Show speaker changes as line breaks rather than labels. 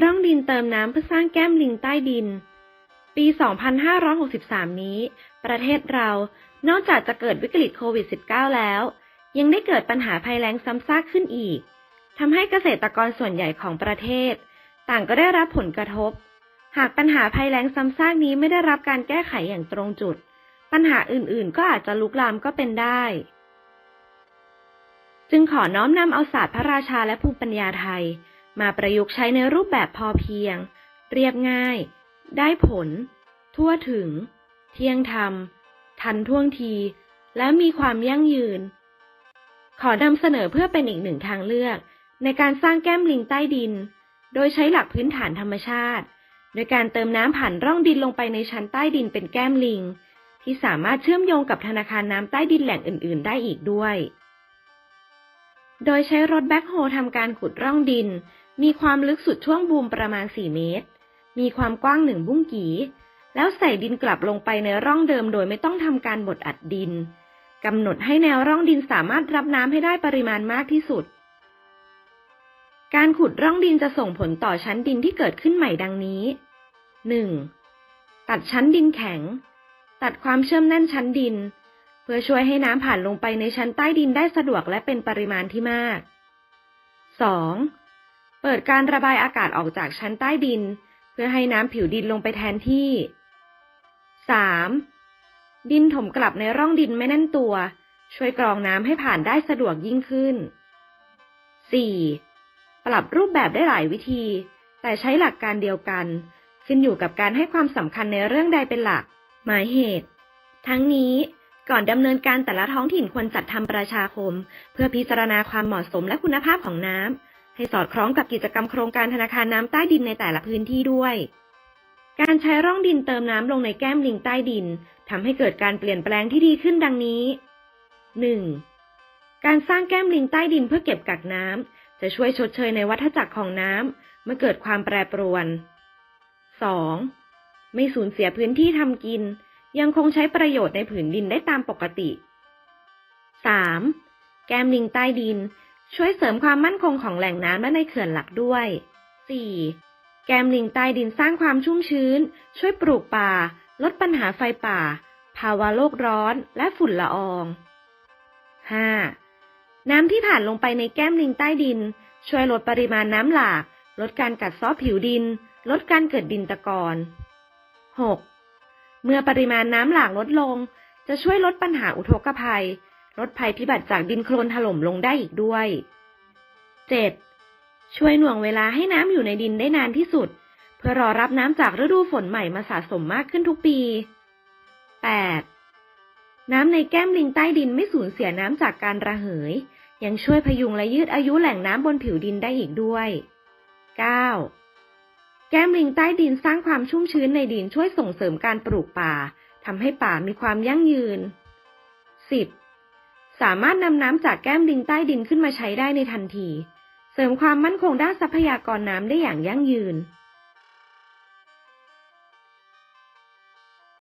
ร่องดินเติมน้ำเพื่อสร้างแก้มลิงใต้ดิน ปี 2563 นี้ ประเทศเรานอกจากจะเกิดวิกฤตโควิด -19 แล้ว ยังได้เกิดปัญหาภัยแล้งซ้ำซากขึ้นอีกทำให้เกษตรกรส่วนใหญ่ของประเทศ ต่างก็ได้รับผลกระทบ หากปัญหาภัยแล้งซ้ำซากนี้ไม่ได้รับการแก้ไขอย่างตรงจุด ปัญหาอื่นๆ ก็อาจจะลุกลามก็เป็นได้ จึงขอน้อมนำเอาศาสตร์พระราชาและภูมิปัญญาไทย มาประยุกต์ใช้ในรูปแบบพอเพียง เรียบง่าย ได้ผล ทั่วถึง เที่ยงธรรม ทันท่วงที และมีความยั่งยืน ขอนำเสนอเพื่อเป็นอีกหนึ่งทางเลือก ในการสร้างแก้มลิงใต้ดิน โดยใช้หลักพื้นฐานธรรมชาติ โดยการเติมน้ำผ่านร่องดินลงไปในชั้นใต้ดินเป็นแก้มลิง ที่สามารถเชื่อมโยงกับธนาคารน้ำใต้ดินแหล่งอื่น ๆ ได้อีกด้วย โดยใช้รถแบ็คโฮทำการขุดร่องดิน มีความลึกสุดช่วงบูมประมาณ 4 เมตร มีความกว้างหนึ่งบุ้งกี แล้วใส่ดินกลับลงไปในร่องเดิมโดยไม่ต้องทำการบดอัดดินกำหนดให้แนวร่องดินสามารถรับน้ำให้ได้ปริมาณมากที่สุด การขุดร่องดินจะส่งผลต่อชั้นดินที่เกิดขึ้นใหม่ดังนี้ 1. ตัดชั้นดินแข็ง ตัดความเชื่อมแน่นชั้นดิน เพื่อช่วยให้น้ำผ่านลงไปในชั้นใต้ดินได้สะดวกและเป็นปริมาณที่มาก 2. เปิดการระบายอากาศออกจากชั้นใต้ดิน เพื่อให้น้ำผิวดินลงไปแทนที่ 3. ดินถมกลับในร่องดินไม่แน่นตัว ช่วยกรองน้ำให้ผ่านได้สะดวกยิ่งขึ้น 4. ปรับรูปแบบได้หลายวิธี แต่ใช้หลักการเดียวกัน ขึ้นอยู่กับการให้ความสำคัญในเรื่องใดเป็นหลัก หมายเหตุ ทั้งนี้ก่อนดำเนินการแต่ละท้องถิ่นควรจัดทำประชาคม เพื่อพิจารณาความเหมาะสมและคุณภาพของน้ำ ให้สอดคล้องกับกิจกรรมโครงการธนาคารน้ำใต้ดินในแต่ละพื้นที่ด้วย การใช้ร่องดินเติมน้ำลงในแก้มลิงใต้ดินทำให้เกิดการเปลี่ยนแปลงที่ดีขึ้นดังนี้ 1. การสร้างแก้มลิงใต้ดินเพื่อเก็บกักน้ำจะช่วยชดเชยในวัฏจักรของน้ำเมื่อเกิดความแปรปรวน 2. ไม่สูญเสียพื้นที่ทำกิน ยังคงใช้ประโยชน์ในผืนดินได้ตามปกติ 3. แก้มลิงใต้ดิน ช่วยเสริมความมั่นคงของแหล่งน้ำและในเขื่อนหลักด้วย 4. แก้มลิงใต้ดินสร้างความชุ่มชื้น ช่วยปลูกป่า ลดปัญหาไฟป่า ภาวะโลกร้อนและฝุ่นละออง 5. น้ำที่ผ่านลงไปในแก้มลิงใต้ดิน ช่วยลดปริมาณน้ำหลาก ลดการกัดเซาะผิวดิน ลดการเกิดดินตะกอน 6. เมื่อปริมาณน้ำหลากลดลง จะช่วยลดปัญหาอุทกภัย ลดภัยพิบัติจากดินโคลนถล่มลงได้อีกด้วย 7. ช่วยหน่วงเวลาให้น้ำอยู่ในดินได้นานที่สุด เพื่อรอรับน้ำจากฤดูฝนใหม่มาสะสมมากขึ้นทุกปี 8. น้ำในแก้มลิงใต้ดินไม่สูญเสียน้ำจากการระเหย ยังช่วยพยุงและยืดอายุแหล่งน้ำบนผิวดินได้อีกด้วย 9. แก้มลิงใต้ดินสร้างความชุ่มชื้นในดินช่วยส่งเสริมการปลูกป่าทำให้ป่ามีความยั่งยืน 10. สามารถนำน้ำจากแก้มลิงใต้ดินขึ้นมาใช้ได้ในทันที เสริมความมั่นคงด้านทรัพยากรน้ำได้อย่างยั่งยืน